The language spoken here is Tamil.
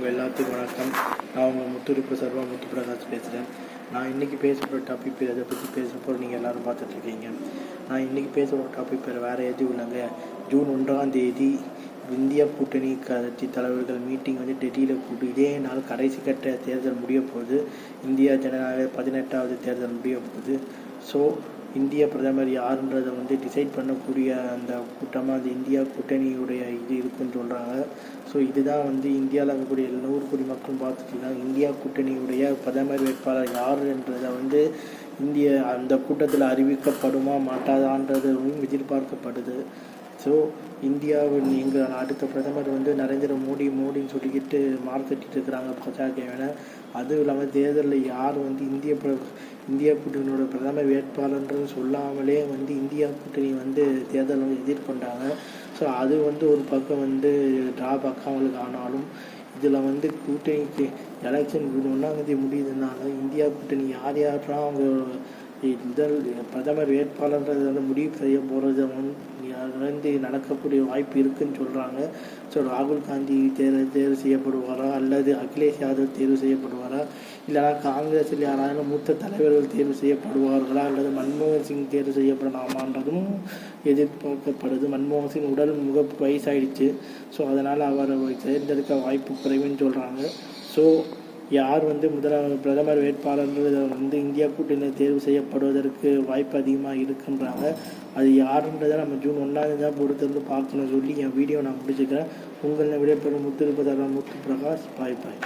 உங்கள் எல்லாத்துக்கும் வணக்கம். நான் உங்கள் முத்துருப்பு சர்வா முத்து பிரகாஷ் பேசுகிறேன் நான் இன்றைக்கி பேசப்போகிற டாபிக் பேர் அதை பற்றி பேச போகிற நீங்கள் எல்லோரும் பார்த்துட்ருக்கீங்க நான் இன்றைக்கி பேச போகிற டாபிக் பேர் வேறு எதுவும் இல்லைங்க. ஜூன் ஒன்றாம் தேதி இந்திய கூட்டணி கட்சி தலைவர்கள் மீட்டிங் வந்து டெல்லியில் கூட்டு இதே நாள் கடைசி கட்ட தேர்தல் முடிய போகுது. இந்தியா ஜனநாயக பதினெட்டாவது தேர்தல் முடிய போகுது. ஸோ இந்திய பிரதமர் யாருன்றதை வந்து டிசைட் பண்ணக்கூடிய அந்த கூட்டமாக அது இந்தியா கூட்டணியுடைய இது இருக்குன்னு சொல்கிறாங்க ஸோ இதுதான் வந்து இந்தியாவில் இருக்கக்கூடிய நூறு கோடி மக்களும் பார்த்துக்கலாம் இந்தியா கூட்டணியுடைய பிரதமர் வேட்பாளர் யாருன்றதை வந்து இந்திய அந்த கூட்டத்தில் அறிவிக்கப்படுமா மாட்டாதான்றதும் எதிர்பார்க்கப்படுது. ஸோ இந்தியாவின் எங்கள் அடுத்த பிரதமர் வந்து நரேந்திர மோடி மோடின்னு சொல்லிக்கிட்டு மார்க்கெட்டிட்டு இருக்கிறாங்க பாஜகவின அதுவும் இல்லாமல் தேர்தலில் யார் வந்து இந்திய பிர இந்தியா கூட்டணியோட பிரதமர் வேட்பாளர்ன்றது சொல்லாமலே வந்து இந்தியா கூட்டணி வந்து தேர்தல் வந்து எதிர்கொண்டாங்க ஸோ அது வந்து ஒரு பக்கம் வந்து ட்ராபேக் அவங்களுக்கு ஆனாலும் இதில் வந்து கூட்டணிக்கு எலெக்ஷன் ஒன்றாந்தேதி முடியுதுனால இந்தியா கூட்டணி யார் யாரெல்லாம் அவங்க முதல் பிரதமர் வேட்பாளர்கள் வந்து முடிவு செய்ய போகிறது வந்து நடக்கக்கூடிய வாய்ப்பு இருக்குன்னு சொல்கிறாங்க ஸோ ராகுல் காந்தி தேர்வு தேர்வு செய்யப்படுவாரா? அல்லது அகிலேஷ் யாதவ் தேர்வு செய்யப்படுவாரா? இல்லைனா காங்கிரஸில் யாராலும் மூத்த தலைவர்கள் தேர்வு செய்யப்படுவார்களா? அல்லது மன்மோகன் சிங் தேர்வு செய்யப்படலாமான்றதும் எதிர்பார்க்கப்படுது. மன்மோகன் சிங் உடல் முக வயசாயிடுச்சு. ஸோ அதனால் அவர் தேர்ந்தெடுக்க வாய்ப்பு குறைவுன்னு சொல்கிறாங்க ஸோ யார் வந்து முதல பிரதமர் வேட்பாளர்கள் வந்து இந்தியா கூட்டணியில் தேர்வு செய்யப்படுவதற்கு வாய்ப்பு அதிகமாக இருக்குன்றாங்க. அது யாருன்றதை நம்ம ஜூன் ஒன்றாம் தான் பொறுத்திருந்து பார்க்கணும் சொல்லி என் வீடியோ நான் முடிச்சுக்கிறேன். உங்களை விடைபெறும் முத்து முத்து பிரகாஷ் பாய் பாய்.